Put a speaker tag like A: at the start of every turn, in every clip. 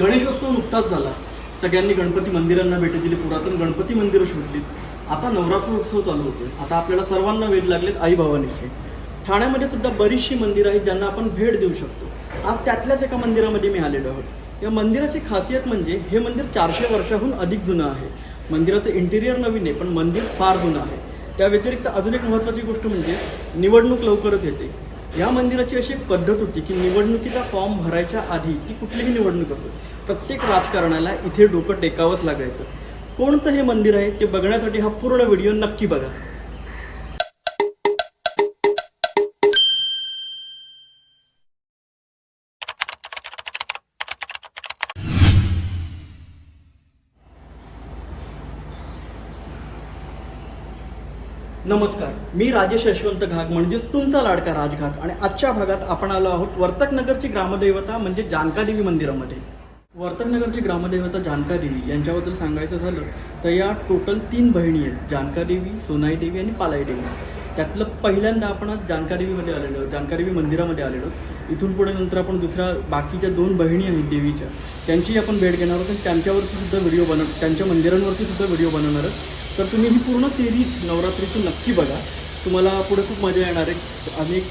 A: गणेशोत्सव नुकताच झाला. सगळ्यांनी गणपती मंदिरांना भेटी दिली पुरातन गणपती मंदिरं शोधलीत. आता नवरात्र उत्सव चालू होतोय. आता आपल्याला सर्वांना वेध लागलेत आई भवानीचे ठाण्यामध्ये सुद्धा बरीचशी मंदिरं आहेत ज्यांना आपण भेट देऊ शकतो. आज त्यातल्याच एका मंदिरामध्ये मी आलेलो आहोत. या मंदिराची खासियत म्हणजे हे मंदिर चारशे वर्षाहून अधिक जुनं आहे. मंदिराचं इंटिरियर नवीन आहे पण मंदिर फार जुनं आहे. त्या व्यतिरिक्त अजून एक महत्त्वाची गोष्ट म्हणजे निवडणूक लवकरच येते. या मंदिराची अशी एक पद्धत होती की निवडणुकीचा फॉर्म भरायच्या आधी ती कुठलीही निवडणूक असो प्रत्येक राजकारणाला इथे डोकं टेकावंच लागायचं. कोणतं हे मंदिर आहे ते बघण्यासाठी हा पूर्ण व्हिडिओ नक्की बघा. नमस्कार मी राजेश यशवंत घाग म्हणजेच तुमचा लाडका राजघाट आणि आजच्या भागात आपण आलो आहोत वर्तक नगरची ग्रामदैवता म्हणजे जानकादेवी मंदिरामध्ये. वर्तननगरची ग्रामदेवता ग्रामदैवता जानकादेवी यांच्याबद्दल सांगायचं झालं तर या टोटल तीन बहिणी आहेत. जानकादेवी सोनाई देवी आणि पालाई देवी त्यातलं पहिल्यांदा आपण आज जानकादेवीमध्ये आलेलो आहोत. जानकादेवी मंदिरामध्ये आलेलो इथून पुढे नंतर आपण दुसऱ्या बाकीच्या दोन बहिणी आहेत देवीच्या. त्यांची आपण भेट घेणार आहोत आणि त्यांच्यावरती सुद्धा व्हिडिओ बनव त्यांच्या मंदिरांवरती सुद्धा व्हिडिओ बनवणार आहोत. तर तुम्ही ही पूर्ण सिरीज नवरात्रीची नक्की बघा. तुम्हाला पुढे खूप मजा येणार आहे. अनेक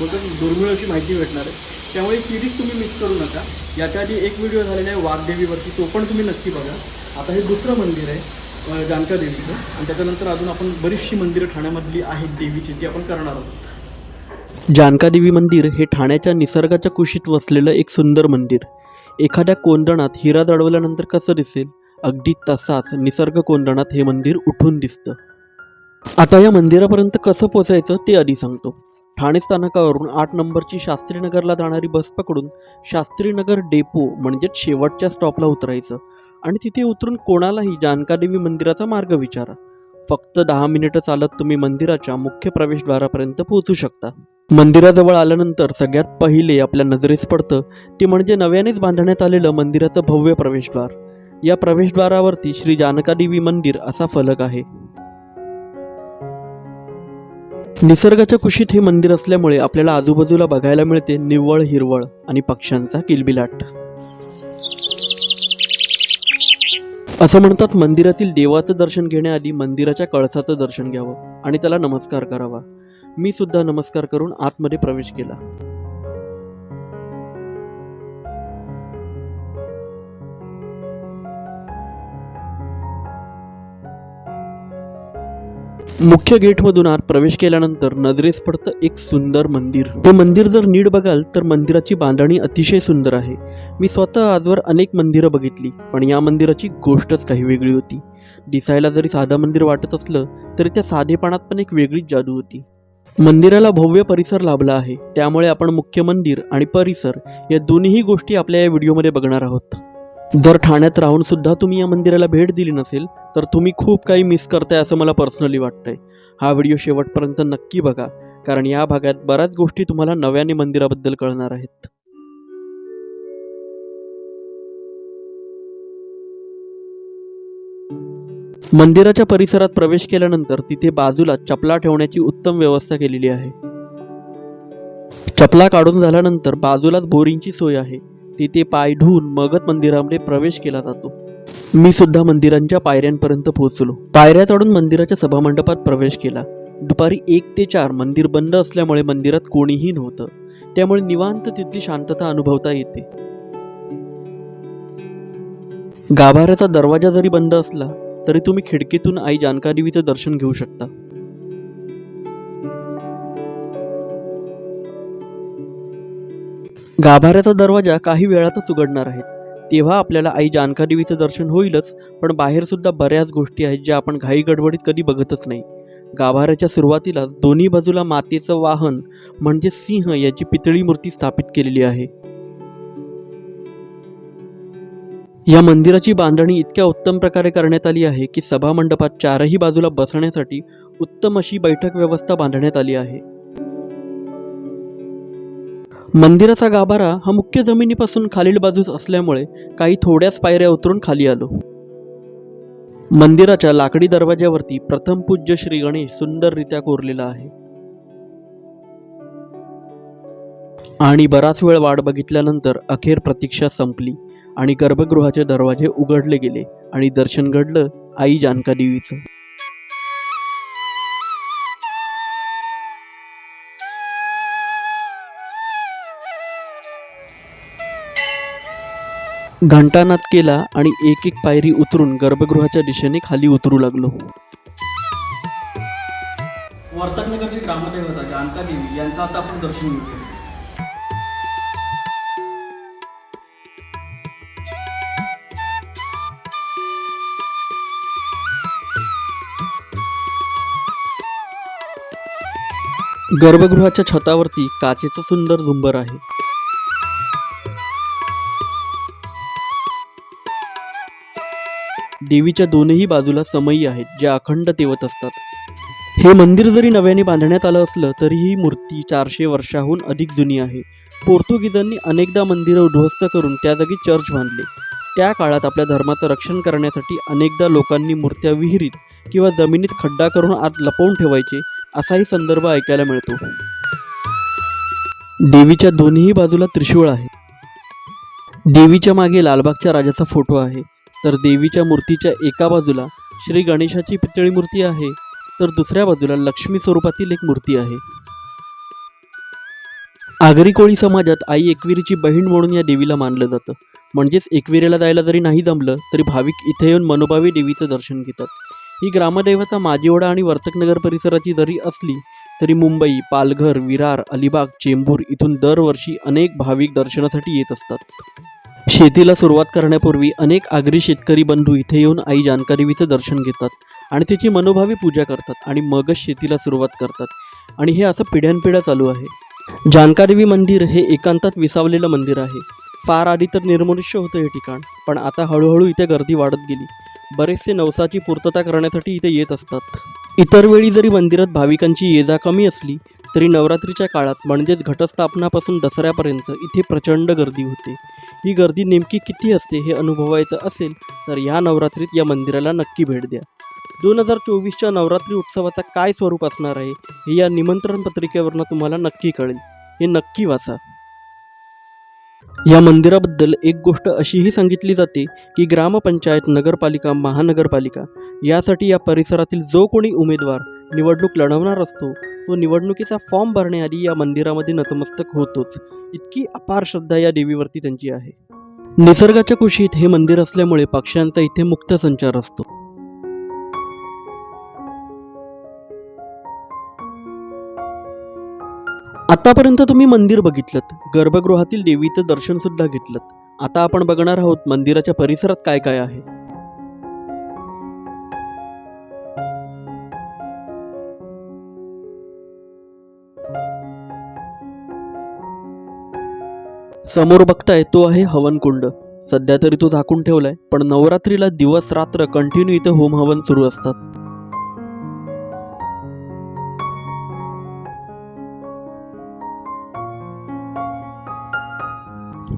A: बघा दुर्मिळ अशी माहिती भेटणार आहे. त्यामुळे सिरीज तुम्ही मिस करू नका. याच्या आधी एक व्हिडिओ झालेला आहे वाघदेवीवरती. तो पण तुम्ही नक्की बघा. आता हे दुसरं मंदिर आहे जानका देवीचं आणि त्याच्यानंतर अजून आपण बरीचशी मंदिरं ठाण्यामधली आहेत देवीची ती आपण करणार आहोत.
B: जानकादेवी मंदिर हे ठाण्याच्या निसर्गाच्या कुशीत वसलेलं एक सुंदर मंदिर. एखाद्या कोंदणात हिरा दडवल्यानंतर कसं दिसेल? अगदी तसाच निसर्ग कोंदणात हे मंदिर उठून दिसतं. आता या मंदिरापर्यंत कसं पोचायचं ते आधी सांगतो. ठाणे स्थानकावरून आठ नंबरची शास्त्रीनगरला जाणारी बस पकडून शास्त्रीनगर डेपो म्हणजेच शेवटच्या स्टॉपला उतरायचं. आणि तिथे उतरून कोणालाही जानकादेवी मंदिराचा मार्ग विचारा. फक्त दहा मिनिटं चालत तुम्ही मंदिराच्या मुख्य प्रवेशद्वारापर्यंत पोहोचू शकता. मंदिराजवळ आल्यानंतर सगळ्यात पहिले आपल्या नजरेस पडतं ते म्हणजे नव्यानेच बांधण्यात आलेलं मंदिराचं भव्य प्रवेशद्वार. या प्रवेशद्वारावरती श्री जानकादेवी मंदिर असा फलक आहे. निसर्गाच्या कुशीत हे मंदिर असल्यामुळे आपल्याला आजूबाजूला बघायला मिळते निव्वळ हिरवळ आणि पक्ष्यांचा किलबिलाट. असं म्हणतात मंदिरातील देवाचं दर्शन घेण्याआधी मंदिराच्या कळसाचं दर्शन घ्यावं आणि त्याला नमस्कार करावा. मी सुद्धा नमस्कार करून आतमध्ये प्रवेश केला. मुख्य गेटमधून आत प्रवेश केल्यानंतर नजरेस पडतं एक सुंदर मंदिर. हे मंदिर जर नीट बघाल तर मंदिराची बांधणी अतिशय सुंदर आहे. मी स्वतः आजवर अनेक मंदिरं बघितली पण या मंदिराची गोष्टच काही वेगळी होती. दिसायला जरी साधं मंदिर वाटत असलं तरी त्या साधेपणात पण एक वेगळीच जादू होती. मंदिराला भव्य परिसर लाभला आहे. त्यामुळे आपण मुख्य मंदिर आणि परिसर या दोन्ही गोष्टी आपल्या या व्हिडिओमध्ये बघणार आहोत. जर ठाण्यात राहून सुद्धा तुम्ही या मंदिराला भेट दिली नसेल तर तुम्ही खूप काही मिस करताय असं मला पर्सनली वाटतंय. हा व्हिडिओ शेवटपर्यंत नक्की बघा कारण या भागात बऱ्याच गोष्टी तुम्हाला नव्याने मंदिराबद्दल कळणार आहेत. मंदिराच्या परिसरात प्रवेश केल्यानंतर तिथे बाजूला चपला ठेवण्याची उत्तम व्यवस्था केलेली आहे. चपला काढून झाल्यानंतर बाजूलाच बोरिंगची सोय आहे. तिथे पाय धुवून मगध मंदिरामध्ये प्रवेश केला जातो. मी सुद्धा मंदिरांच्या पायऱ्यांपर्यंत पोहोचलो. पायऱ्या चढून मंदिराच्या सभामंडपात प्रवेश केला. दुपारी एक ते चार मंदिर बंद असल्यामुळे मंदिरात कोणीही नव्हतं. त्यामुळे निवांत तिथली शांतता अनुभवता येते. गाभाऱ्याचा दरवाजा जरी बंद असला तरी तुम्ही खिडकीतून आई जानकारीवीचं दर्शन घेऊ शकता. गाभाऱ्याचा दरवाजा काही वेळातच उघडणार आहे. तेव्हा आपल्याला आई जानकादेवीचं दर्शन होईलच पण बाहेरसुद्धा बऱ्याच गोष्टी आहेत ज्या आपण घाई गडबडीत कधी बघतच नाही. गाभाऱ्याच्या सुरुवातीलाच दोन्ही बाजूला मातेचं वाहन म्हणजे सिंह याची पितळी मूर्ती स्थापित केलेली आहे. या मंदिराची बांधणी इतक्या उत्तम प्रकारे करण्यात आली आहे की सभामंडपात चारही बाजूला बसण्यासाठी उत्तम अशी बैठक व्यवस्था बांधण्यात आली आहे. मंदिराचा गाभारा हा मुख्य जमिनीपासून खालील बाजूस असल्यामुळे काही थोड्याच पायऱ्या उतरून खाली आलो. मंदिराच्या लाकडी दरवाज्यावरती प्रथम पूज्य श्री गणेश सुंदररित्या कोरलेला आहे. आणि बराच वेळ वाट बघितल्यानंतर अखेर प्रतीक्षा संपली आणि गर्भगृहाचे दरवाजे उघडले गेले आणि दर्शन घडलं आई जानका देवीचं घंटानाद केला आणि एक एक पायरी उतरून गर्भगृहाच्या दिशेने खाली उतरू लागलो.
A: वर्तकनगरची ग्रामदेवता जानका देवी यांचं आता आपण दर्शन घेऊया.
B: गर्भगृहाच्या छतावरती काचेचं सुंदर झुंबर आहे. देवीच्या दोनही बाजूला समयी आहेत ज्या अखंड तेवत असतात. हे मंदिर जरी नव्याने बांधण्यात आलं असलं तरी ही मूर्ती चारशे वर्षाहून अधिक जुनी आहे. पोर्तुगीजांनी अनेकदा मंदिरं उद्ध्वस्त करून त्या जागी चर्च बांधले. त्या काळात आपल्या धर्माचं रक्षण करण्यासाठी अनेकदा लोकांनी मूर्त्या विहिरीत किंवा जमिनीत खड्डा करून आत लपवून ठेवायचे असाही संदर्भ ऐकायला मिळतो. देवीच्या दोन्ही बाजूला त्रिशूळ आहे. देवीच्या मागे लालबागच्या राजाचा फोटो आहे. तर देवीच्या मूर्तीच्या एका बाजूला श्री गणेशाची पितळी मूर्ती आहे तर दुसऱ्या बाजूला लक्ष्मी स्वरूपातील एक मूर्ती आहे. आगरी कोळी समाजात आई एकविरीची बहीण म्हणून या देवीला मानलं जातं. म्हणजेच एकविरेला जायला जरी नाही जमलं तरी भाविक इथे येऊन मनोभावी देवीचं दर्शन घेतात. ही ग्रामदैवता माजीवडा आणि वर्तकनगर परिसराची जरी असली तरी मुंबई पालघर विरार अलिबाग चेंबूर इथून दरवर्षी अनेक भाविक दर्शनासाठी येत असतात. शेतीला सुरुवात करण्यापूर्वी अनेक आगरी शेतकरी बंधू इथे येऊन आई जानकारीवीचं दर्शन घेतात आणि तिची मनोभावी पूजा करतात आणि मगच शेतीला सुरुवात करतात. आणि हे असं पिढ्यानपिढ्या चालू आहे. जानकारीवी मंदिर हे एकांतात विसावलेलं मंदिर आहे. फार आधी तर निर्मनुष्य होतं हे ठिकाण पण आता हळूहळू इथे गर्दी वाढत गेली. बरेचसे नवसाची पूर्तता करण्यासाठी इथे येत असतात. इतर वेळी जरी मंदिरात भाविकांची ये जा कमी असली तरी नवरात्रीच्या काळात म्हणजेच घटस्थापनापासून दसऱ्यापर्यंत इथे प्रचंड गर्दी होते. ही गर्दी नेमकी किती असते हे अनुभवायचं असेल तर या नवरात्रीत या मंदिराला नक्की भेट द्या. दोन हजार चोवीसच्या नवरात्री उत्सवाचा काय स्वरूप असणार आहे हे या निमंत्रण पत्रिकेवरनं तुम्हाला नक्की कळेल. हे नक्की वाचा. या मंदिराबद्दल एक गोष्ट अशीही सांगितली जाते की ग्रामपंचायत नगरपालिका महानगरपालिका यासाठी या परिसरातील जो कोणी उमेदवार निवडणूक लढवणार असतो तो निवडणुकीचा फॉर्म भरण्याआधी या मंदिरामध्ये नतमस्तक होतोच. इतकी अपार श्रद्धा या देवीवरती त्यांची आहे. निसर्गाच्या कुशीत हे मंदिर असल्यामुळे पक्ष्यांचा इथे मुक्त संचार असतो. आतापर्यंत तुम्ही मंदिर बघितलं गर्भगृहातील देवीचं दर्शन सुद्धा घेतलं आता आपण बघणार आहोत मंदिराच्या परिसरात काय काय आहे. समोर बघताय तो आहे हवनकुंड. सध्या तरी तो झाकून ठेवलाय पण नवरात्रीला दिवस रात्र कंटिन्यू इथे होम हवन सुरू असतात.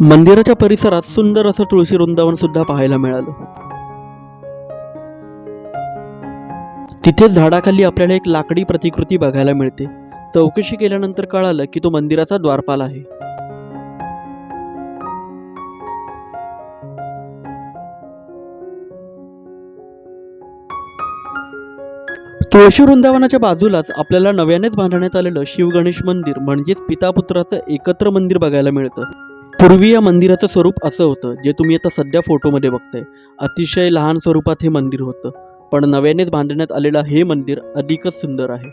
B: मंदिराच्या परिसरात सुंदर असं तुळशी वृंदावन सुद्धा पाहायला मिळालं. तिथे झाडाखाली आपल्याला एक लाकडी प्रतिकृती बघायला मिळते. चौकशी केल्यानंतर कळालं की तो मंदिराचा द्वारपाल आहे. तुळशी वृंदावनाच्या बाजूलाच आपल्याला नव्यानेच बांधण्यात आलेलं शिवगणेश मंदिर म्हणजेच पितापुत्राचं एकत्र मंदिर बघायला मिळतं. पूर्वी या मंदिराचं स्वरूप असं होतं जे तुम्ही आता सध्या फोटोमध्ये बघताय. अतिशय लहान स्वरूपात हे मंदिर होतं पण नव्यानेच बांधण्यात आलेलं हे मंदिर अधिकच सुंदर आहे.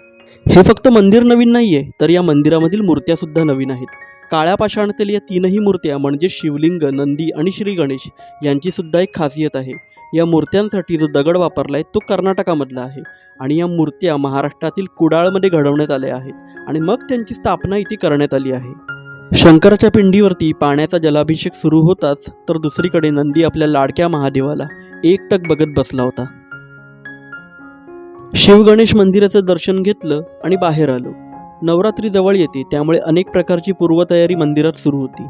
B: हे फक्त मंदिर नवीन नाही आहे तर या मंदिरामधील मूर्त्यासुद्धा नवीन आहेत. काळ्या पाषाणातील या तीनही मूर्त्या म्हणजे शिवलिंग नंदी आणि श्री गणेश यांचीसुद्धा एक खासियत आहे. या मूर्त्यांसाठी जो दगड वापरला आहे तो कर्नाटकामधला आहे. आणि या मूर्त्या महाराष्ट्रातील कुडाळमध्ये घडवण्यात आल्या आहेत. आणि मग त्यांची स्थापना इथे करण्यात आली आहे. शंकराच्या पिंडीवरती पाण्याचा जलाभिषेक सुरू होताच तर दुसरीकडे नंदी आपल्या लाडक्या महादेवाला एकटक बघत बसला होता. शिवगणेश मंदिराचं दर्शन घेतलं आणि बाहेर आलो. नवरात्री जवळ येते त्यामुळे अनेक प्रकारची पूर्वतयारी मंदिरात सुरू होती.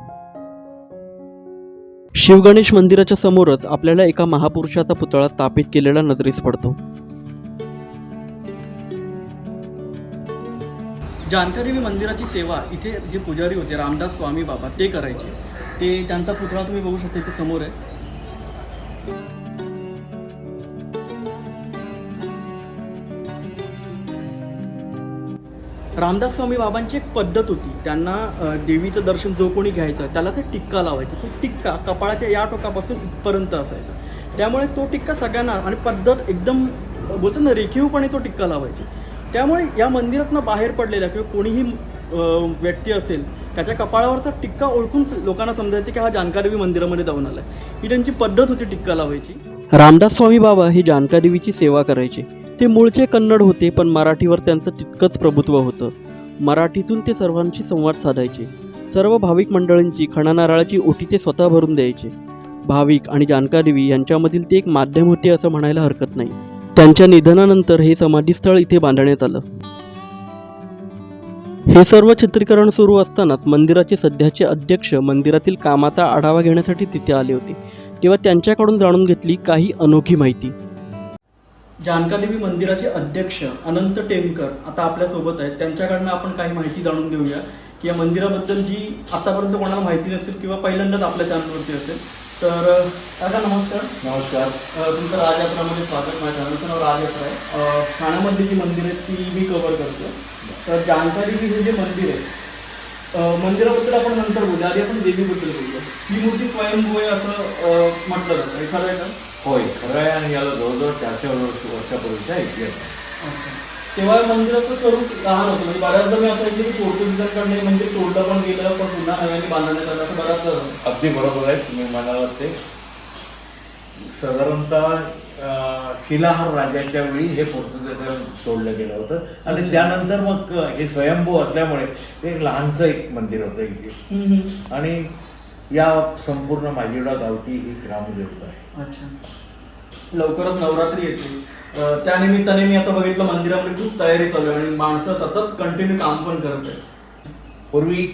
B: शिवगणेश मंदिराच्या समोरच आपल्याला एका महापुरुषाचा पुतळा स्थापित केलेला नजरेस पडतो.
A: जानकारीने मंदिराची सेवा इथे जे पुजारी होते रामदास स्वामी बाबा ते करायचे. ते त्यांचा पुतळा तुम्ही बघू शकता इथे समोर आहे.
B: रामदास स्वामी बाबांची एक पद्धत होती. त्यांना देवीचं दर्शन जो कोणी घ्यायचं त्याला ते टिक्का लावायचा. तो टिक्का कपाळाच्या या टोकापासून इथपर्यंत असायचा. त्यामुळे तो टिक्का सगळ्यांना आणि पद्धत एकदम बोलतो ना रेखीवपणे तो टिक्का लावायची. त्यामुळे या मंदिरातनं बाहेर पडलेल्या किंवा कोणीही व्यक्ती असेल त्याच्या कपाळावरचा टिक्का ओळखून लोकांना समजायचं की हा जानकादेवी मंदिरामध्ये जाऊन आला ही त्यांची पद्धत होती टिक्का लावायची.
C: रामदास स्वामी बाबा हे जानकादेवीची सेवा करायचे. ते मूळचे कन्नड होते पण मराठीवर त्यांचं तितकंच प्रभुत्व होतं. मराठीतून ते सर्वांशी संवाद साधायचे. सर्व भाविक मंडळींची खणा नारळाची ओटी ते स्वतः भरून द्यायचे. भाविक आणि जानकादेवी यांच्यामधील ते एक माध्यम होते असं म्हणायला हरकत नाही. त्यांच्या निधनानंतर हे समाधीस्थळ इथे बांधण्यात आलं. हे सर्व चित्रीकरण सुरू असतानाच मंदिराचे सध्याचे अध्यक्ष मंदिरातील कामाचा आढावा घेण्यासाठी तिथे आले होते. तेव्हा त्यांच्याकडून जाणून घेतली काही अनोखी माहिती.
B: जानकादेवी मंदिराचे अध्यक्ष अनंत टेमकर आता आपल्यासोबत आहेत. त्यांच्याकडनं आपण काही माहिती जाणून घेऊया की या मंदिराबद्दल जी आतापर्यंत कोणाला माहिती नसेल किंवा पहिल्यांदाच आपल्या चॅनलवरती असेल तर काका नमस्कार.
D: नमस्कार.
B: तुमचं राजयात्रामध्ये स्वागत माझ्या चॅनलचं नाव राजयात्रा आहे. अ, ठाण्यामधली जी मंदिर आहेत ती मी कव्हर करतो. तर जानकादेवी हे जे मंदिर आहे मंदिराबद्दल आपण नंतर बोलूया. आधी आपण देवीबद्दल बोलूया. ही मूर्ती स्वयंभू आहे असं म्हटलं जातं. हे खरं आहे का?
D: होय खरं आहे आणि याला जवळजवळ चारशे वर्ष वर्षापूर्वीचा इतिहास आहे.
B: तेव्हा मंदिराचं स्वरूप लहान होतं. म्हणजे बऱ्याचदा मी असं ऐकलं की पोर्तुगीजांकडनं हे मंदिर तोडलं पण गेलं पण पुन्हा नव्याने बांधण्यात आलं. असं बऱ्याचदा झालं.
D: अगदी बरोबर आहे. तुम्ही म्हणालात ते साधारणतः अं, शिलाहार राजाच्या वेळी हे पोर्तुगीजांना तोडलं गेलं होतं. आणि. त्यानंतर मग हे स्वयंभू असल्यामुळे ते एक लहानसं एक मंदिर होतं इथे.
B: हम्म, हम्म.
D: आणि या संपूर्ण माजिवडा गावची ही ग्रामदेवता आहे.
B: अच्छा. लवकरच नवरात्री येते. अं, त्या निमित्ताने मी आता बघितलं मंदिरामध्ये खूप तयारी चालू आहे आणि माणसं सतत कंटिन्यू काम पण करत आहेत.
D: पूर्वी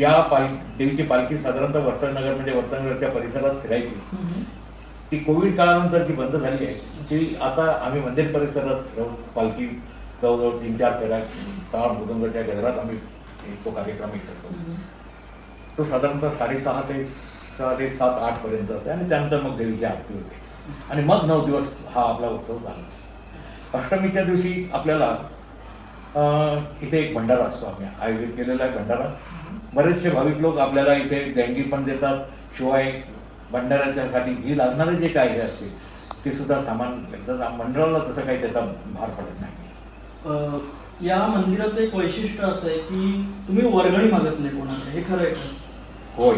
D: या पाल देवीची पालखी साधारणतः वर्तनगर म्हणजे वर्तनगरच्या परिसरात फिरायची. ती कोविड काळानंतर जी बंद झाली आहे ती आता आम्ही मंदिर परिसरात पालखी जवळजवळ तीन चार फेऱ्या टाळ मृदंगाच्या गजरात आम्ही तो कार्यक्रम करतो. तो साधारणतः साडेसहा ते साडेसात आठ पर्यंत असते आणि त्यानंतर मग देवीची आरती होते. आणि मग नऊ दिवस हा आपला उत्सव चालू अष्टमीच्या दिवशी आपल्याला इथे एक भंडारा असतो आम्ही. आयोजित केलेला आहे भंडारा. बरेचसे भाविक लोक आपल्याला इथे देणगी पण देतात. शिवाय भंडाऱ्याच्यासाठी जी लागणारे जे काही हे असते ते सुद्धा सामान देतात मंडळाला तसं काही त्याचा भार पडत नाही.
B: या मंदिराचं एक वैशिष्ट्य असं आहे की तुम्ही वर्गणी मागत नाही कोणाकडे. हे खरं आहे
D: होय.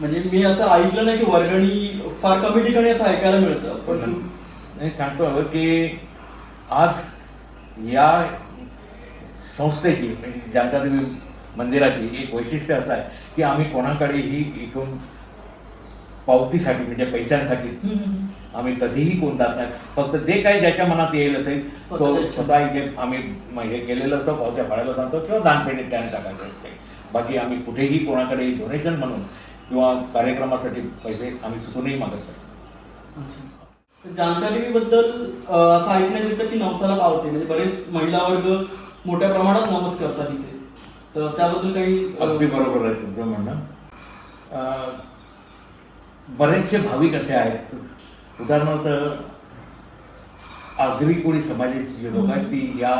B: म्हणजे मी असं ऐकलं नाही की वर्गणी फार कमी ठिकाणी असं ऐकायला मिळतं पण
D: नाही सांगतो की आज या संस्थेची म्हणजे जानकादेवी मंदिराची एक वैशिष्ट्य असं आहे की आम्ही कोणाकडेही इथून पावतीसाठी म्हणजे पैशांसाठी. आम्ही कधीही कोण जात नाही फक्त जे काही ज्याच्या मनात येईल असेल तो
B: स्वतःच्या इच्छेने.
D: स्वतः इथे आम्ही हे केलेलं असतं पावत्या फाळायला जातो किंवा दानपेटीत त्याने टाकायचं असते बाकी आम्ही कुठेही कोणाकडे डोनेशन म्हणून किंवा कार्यक्रमासाठी पैसे आम्ही सुटूनही मागत नाही.
B: बद्दल असं ऐकण्यात येतं की नवसाला पावते. म्हणजे बरेच महिला वर्ग मोठ्या प्रमाणात नमस करतात इथे. तर त्याबद्दल काही
D: अगदी बरोबर आहे तुमचं म्हणणं. बरेचसे भाविक असे आहेत. उदाहरणार्थ आगरी कोळी समाजाची जी लोक आहेत ती या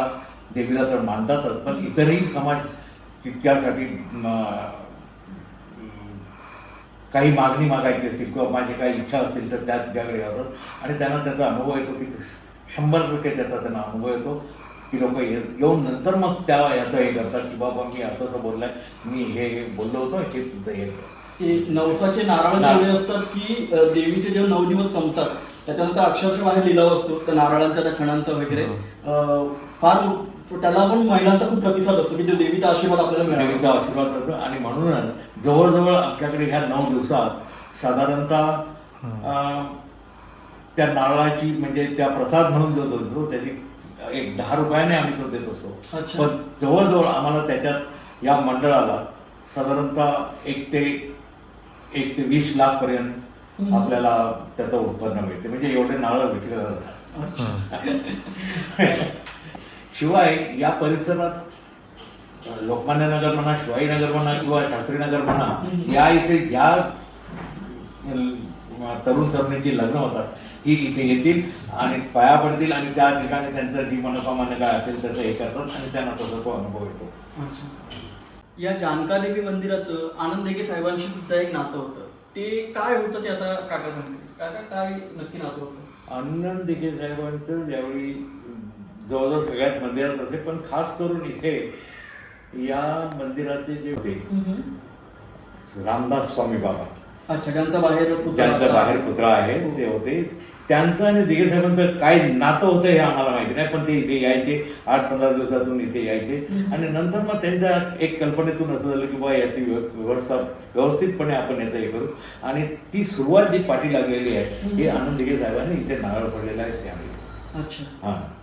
D: देवीला तर मानतातच पण इतरही समाज तितक्यासाठी काही मागणी मागायची असतील किंवा माझी काही इच्छा असतील तर त्या तिच्याकडे जातात आणि त्यांना त्याचा अनुभव येतो की शंभर टक्के त्याचा त्यांना अनुभव येतो. ती लोक येऊन नंतर मग त्या याचं हे करतात की बाबा मी असं असं बोललाय मी हे बोललो होतो हे तुमचं हे
B: नवसाचे नारळ एवढे असतात की देवीचे जेव्हा नऊ दिवस संपतात त्याच्यानंतर अक्षरशः बाहेर लिलाव असतो त्या नारळांचा त्या खणांचा वगैरे. अं, त्याला पण महिलांचा खूप प्रतिसाद असतो की देवीचा आशीर्वाद आपल्याला मिळावा
D: देवीचा आशीर्वाद करतो. आणि म्हणूनच जवळजवळ आमच्याकडे ह्या नऊ दिवसात साधारणतः अं, त्या नारळाची म्हणजे त्या प्रसाद म्हणून जो देतो त्याची एक दहा रुपयाने आम्ही तो देत असतो.
B: अच्छा.
D: पण जवळजवळ आम्हाला त्याच्यात या मंडळाला साधारणतः एक ते एक ते वीस लाख पर्यंत. आपल्याला त्याचं उत्पन्न मिळते. म्हणजे एवढे नारळ विकले जातात. शिवाय या परिसरात लोकमान्य नगर म्हणा शिवाजीनगर म्हणा किंवा शास्त्रीनगर म्हणा
B: हम्म.
D: या इथे ज्या तरुण तरुणीची लग्न होतात ही इथे येतील आणि पाया पडतील आणि त्या ठिकाणी त्यांचं जी मनोकामना काय असेल त्याचं हे करतात आणि त्यांना तसा तो अनुभव येतो.
B: या जानकादेवी मंदिराचं आनंद देगे साहेबांशी सुद्धा एक नातं होतं. ते काय होतं ते आता काका सांगतील. काका काय नक्की नातं होतं?
D: आनंद दिघे साहेबांचं ज्यावेळी जवळजवळ सगळ्यात मंदिरात असे पण खास करून इथे या मंदिराचे जे होते रामदास स्वामी बाबा.
B: अच्छा ज्यांचा बाहेर
D: ज्यांचा. बाहेर पुतळा आहे ते होते. त्यांचं आणि दिघे साहेबांचं काय नातं होतं हे आम्हाला माहिती नाही पण ते इथे यायचे आठ पंधरा दिवसातून इथे यायचे. आणि नंतर मग त्यांच्या एक कल्पनेतून असं झालं की बा याची व्यव- व्यवस्था व्यवस्थितपणे आपण याचं हे करू. आणि ती सुरुवात जी पाठी लागलेली आहे ही आनंद दिघे साहेबांनी इथे नारळ पडलेला आहे त्यावेळी.
B: अच्छा.
D: हां.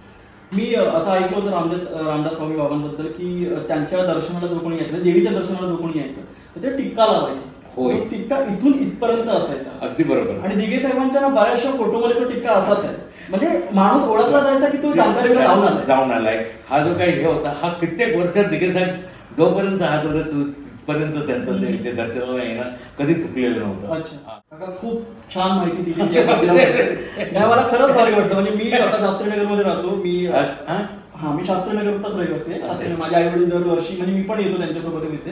B: मी असं ऐकलं होतं रामदास रामदास स्वामी बाबांबद्दल की त्यांच्या दर्शनाला जो कोणी यायचं देवीच्या दर्शनाला जो कोणी यायचं. तर ते टिक्का लावायचे.
D: होय.
B: तो टिक्का इथून इथपर्यंत असायचा.
D: अगदी बरोबर.
B: आणि दिघे साहेबांच्या ना बऱ्याचशा फोटोमध्ये तो टिक्का असाच आहे. म्हणजे माणूस ओळखला जायचा की तो जाऊन आलाय.
D: जाऊन आलाय. हा जो काही हे होता हा कित्येक वर्षात दिघे साहेब जोपर्यंत हात होते तिथपर्यंत त्यांचं ते इथे दर्शनाला येणं कधी चुकलेलं नव्हतं.
B: अच्छा. काका खूप छान माहिती दिली. नाही मला खरंच भारी वाटतं म्हणजे मी आता शास्त्रीनगरमध्ये राहतो. मी
D: हा?
B: मी शास्त्रीनगरचाच रहिवासी आहे. शास्त्री माझे आई वडील दरवर्षी म्हणजे मी पण येतो त्यांच्यासोबत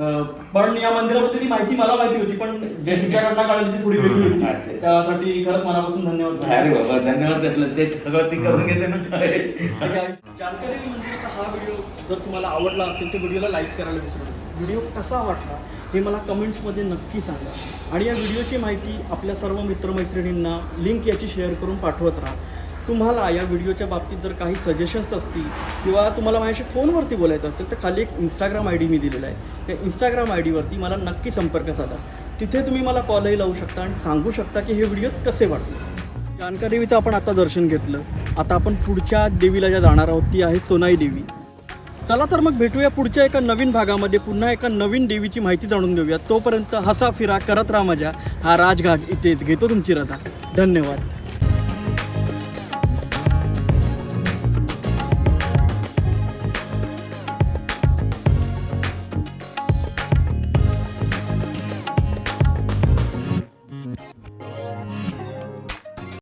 B: अं, पण या मंदिराबद्दल ही माहिती मला माहिती होती पण जे तुमच्याकडनं कळाली ती थोडी वेगळी होती. त्यासाठी खरंच मनापासून धन्यवाद.
D: अरे बाबा धन्यवाद ते सगळं ती करून घेते ना.
B: जानकारी मंदिराचा हा व्हिडिओ जर तुम्हाला आवडला असेल तर व्हिडिओला लाईक करायला विसरू व्हिडिओ कसा वाटला हे मला कमेंट्समध्ये नक्की सांगा. आणि या व्हिडिओची माहिती आपल्या सर्व मित्रमैत्रिणींना लिंक याची शेअर करून पाठवत राहा. तुम्हाला या व्हिडिओच्या बाबतीत जर काही सजेशन्स असतील किंवा तुम्हाला माझ्याशी फोनवरती बोलायचं असेल तर खाली एक इंस्टाग्राम आय डी मी दिलेला आहे. त्या इंस्टाग्राम आय डीवरती मला नक्की संपर्क साधा. तिथे तुम्ही मला कॉलही लावू शकता आणि सांगू शकता की हे व्हिडिओज कसे वाटले. जानका देवीचं आपण आता दर्शन घेतलं. आता आपण पुढच्या देवीला ज्या जाणार आहोत ती आहे सोनाई देवी. चला तर मग भेटूया पुढच्या एका नवीन भागामध्ये. पुन्हा एका नवीन देवीची माहिती जाणून घेऊया. तोपर्यंत हसा फिरा करत राहा माझ्या. हा राजघाट इथेच. घेतो तुमची रजा धन्यवाद.